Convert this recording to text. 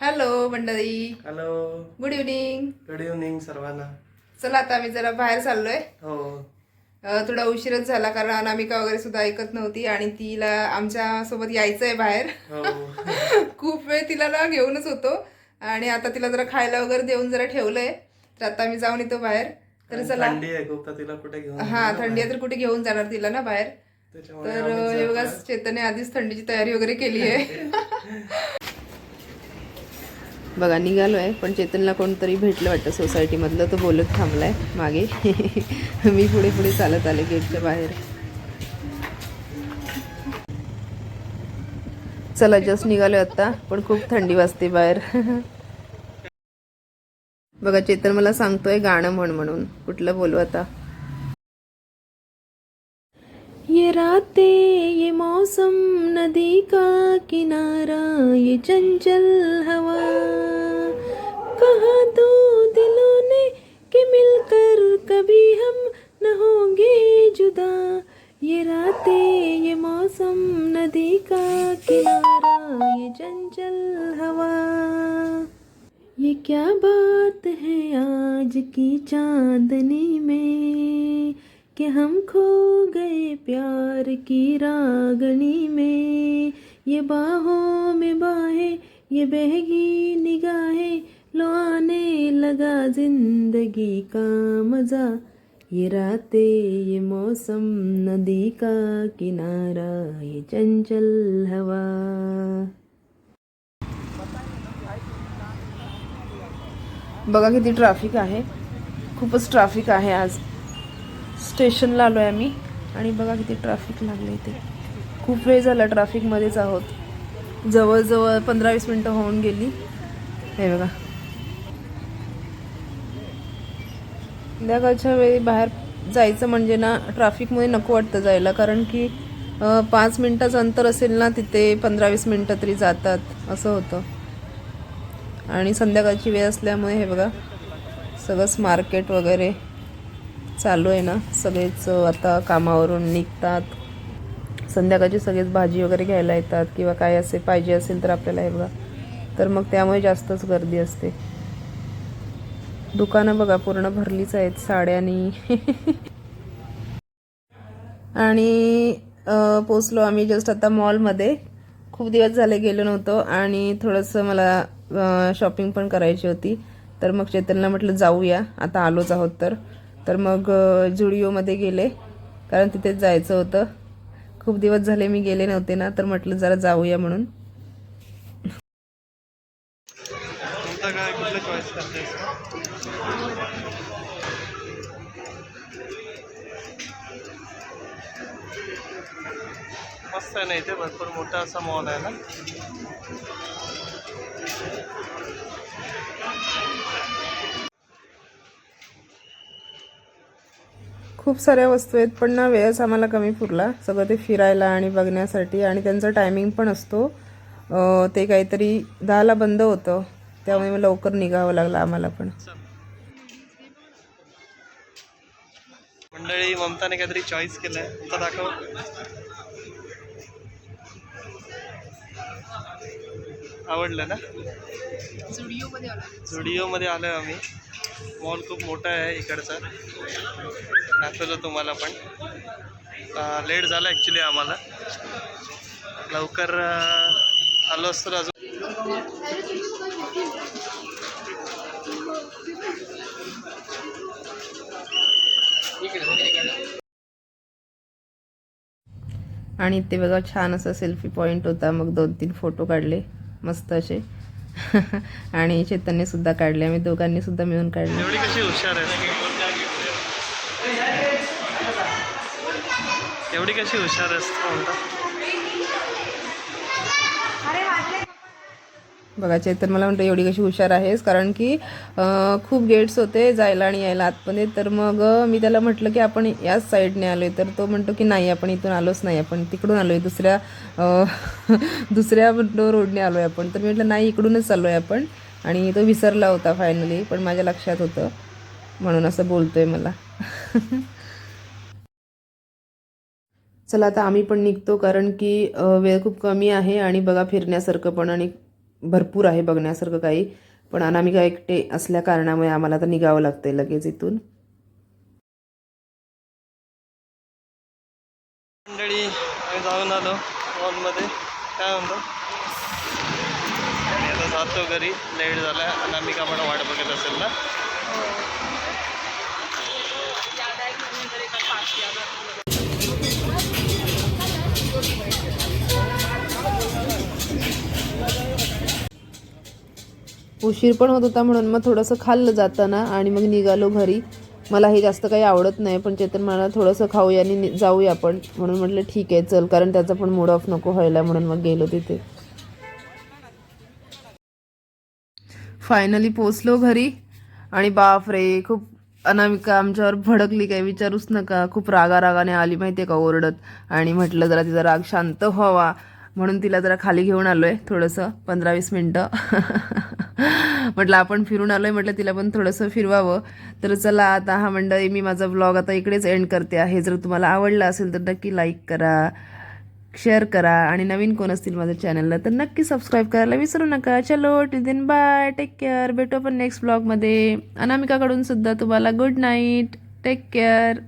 Hello मंडळी. Hello good evening good evening सर्वांना. चला आता आम्ही जरा बाहेर चाललोय. हो. थोडा उशीरच झाला कारण अनामिका वगैरे सुद्धा ऐकत नव्हती आणि तिला आमच्यासोबत यायचंय बाहेर. हो. खूप वेळ तिला ना घेऊनच होतो. आणि आता तिला जरा खायला वगैरे देऊन जरा ठेवलंय. तर आता आम्ही जाऊन येतो बाहेर. तर चला. थंडी आहे खूप तिला कुठे घेऊन हा थंडी आहे तर कुठे घेऊन जाणार तिला ना बाहेर. तर हे बघा. चेतने आधीच थंडीची तयारी वगैरे केली आहे. बघा निघालोय पण चेतनला कोणतरी भेटलं वाटतं सोसायटीमधलं तो बोलत थांबलाय मागे. मी पुढे पुढे चालत आले गेटच्या बाहेर. चला जस्ट निघालोय आता पण खूप थंडी वाजते बाहेर. बघा चेतन मला सांगतोय गाणं म्हण म्हणून. कुठलं बोलू आता? ये राते ये मौसम नदी का किनारा ये चंचल हवा. कहा दो दिलों ने कि मिलकर कभी हम न होंगे जुदा। ये रातें, ये मौसम, नदी का किनारा, ये चंचल हवा। ये क्या बात है आज की चांदनी में कि हम खो गए प्यार की रागनी में? ये बाहों में बाहें, ये बहगी निगाहें लो आने लगा जिंदगी का मजा। ये रातें ये मौसम नदी का किनारा ये चंचल हवा। बघा किती ट्रॅफिक आहे. खूपच ट्रॅफिक आहे आज. स्टेशनला आलो आहे आम्ही आणि बघा किती ट्रॅफिक लागलं इथे. खूप वेळ झाला ट्रॅफिकमध्येच आहोत. जवळजवळ पंधरा वीस मिनटं होऊन गेली. हे बघा. संध्याकाळच्या वेळी बाहेर जायचं म्हणजे ना ट्रॅफिकमुळे नको वाटतं जायला. कारण की पाच मिनटाचं अंतर असेल ना तिथे पंधरा वीस मिनटं तरी जातात असं होतं. आणि संध्याकाळची वेळ असल्यामुळे हे बघा सगळंच मार्केट वगैरे चालू आहे ना. सगळेच आता कामावरून निघतात. संध्याकाळची सगळेच भाजी वगैरे घ्यायला येतात किंवा काय असे पाहिजे असेल तर आपल्याला हे बघा. तर मग त्यामुळे जास्तच गर्दी असते. दुकानं बघा पूर्ण भरलीच आहेत साड्यांनी आणि पोचलो आम्ही जस्ट आता मॉलमध्ये खूप दिवस झाले गेलो नव्हतो आणि थोडंसं मला शॉपिंग पण करायची होती. तर मग चेतनला म्हटलं जाऊया आता आलोच आहोत तर. तर मग जुडिओमध्ये गेले कारण तिथेच जायचं होतं. खूप दिवस झाले मी गेले नव्हते ना तर म्हटलं जरा जाऊया म्हणून. कोणता काय कुठलं चॉईस करतेस मस्त आहे ना इथे? भरपूर मोठा असा मॉल आहे ना? खूप साऱ्या वस्तू आहेत पण ना वेळच आम्हाला कमी पुरला. सगळं ते फिरायला आणि बघण्यासाठी. आणि त्यांचा टायमिंग पण असतो. ते काहीतरी दहाला बंद होतं. त्यामुळे मग लवकर निघावं लागलं आम्हाला पण. मंडळी ममताने काहीतरी चॉईस केलंय. ममता दाखव. आवडलं ना? झुडिओ मध्ये आलोय आम्ही. मॉल खूप मोठा आहे इकडचा. दाखवलं तुम्हाला पण. लेट झाला ॲक्च्युली आम्हाला. लवकर आलो असतो अजून आणि ते बघा छान असा सेल्फी पॉईंट होता. मग दोन तीन फोटो काढले मस्त असे. आणि चैतन्य सुद्धा काढले. आम्ही दोघांनी सुद्धा मिळून काढले. एवढी कशी हुशार आहे एवढी कशी हुशार असते बघा चेतन मला म्हणतो एवढी कशी हुशार आहेस? कारण की खूप गेट्स होते जायला आणि यायला आतमध्ये. तर मग मी त्याला म्हटलं की आपण याच साईडने आलो आहे तर तो म्हणतो की नाही आपण इथून आलोच नाही. आपण तिकडून आलो आहे दुसऱ्या दुसऱ्या रोडने आलो आहे आपण. तर मी म्हटलं नाही इकडूनच चाललोय आपण. आणि तो विसरला होता फायनली पण माझ्या लक्षात होतं. म्हणून असं बोलतो आहे मला. चला आता आम्ही पण निघतो कारण की वेळ खूप कमी आहे आणि बघा फिरण्यासारखं पण आणि भरपूर आहे बघण्यासारखं काही पण अनामिका एकटे असल्या कारणामुळे आम्हाला तर निघावं लागतंय लगेच इथून. मंडळी आम्ही जाऊन आलो मॉलमध्ये. काय म्हणतो? आणि आता जातो घरी. लेट झाला अनामिका पण वाट बघत असेल ना? उशीर पण होत होता म्हणून मग थोडंसं खाल्लं जाताना आणि मग निघालो घरी. मला हे जास्त काही आवडत नाही पण चेतन मला थोडंसं खाऊया आणि जाऊया आपण. म्हणून म्हटलं ठीक आहे चल कारण त्याचा पण मूड ऑफ नको व्हायला. म्हणून मग गेलो तिथे. फायनली पोचलो घरी आणि बाप रे खूप अनामिका आमच्यावर भडकली काय विचारूच नका. खूप रागा रागाने आली माहिती आहे का ओरडत. आणि म्हटलं जरा तिचा राग शांत व्हावा. म्हणून तिला जरा खाली घेऊन आलो आहे थोडंसं पंधरा वीस मिनटं. म्हटलं आपण फिरून आलोय म्हटलं तिला पण थोडंसं फिरवावं. तर चला आता हा मंडळी मी माझा ब्लॉग आता इकडेच एंड करते आहे. जर तुम्हाला आवडला असेल तर नक्की लाईक करा शेअर करा आणि नवीन कोण असतील माझ्या चॅनलला तर नक्की सबस्क्राईब करायला विसरू नका. चलो till then bye take care भेटू आपण नेक्स्ट ब्लॉगमध्ये अनामिकाकडून सुद्धा तुम्हाला गुड नाईट टेक केअर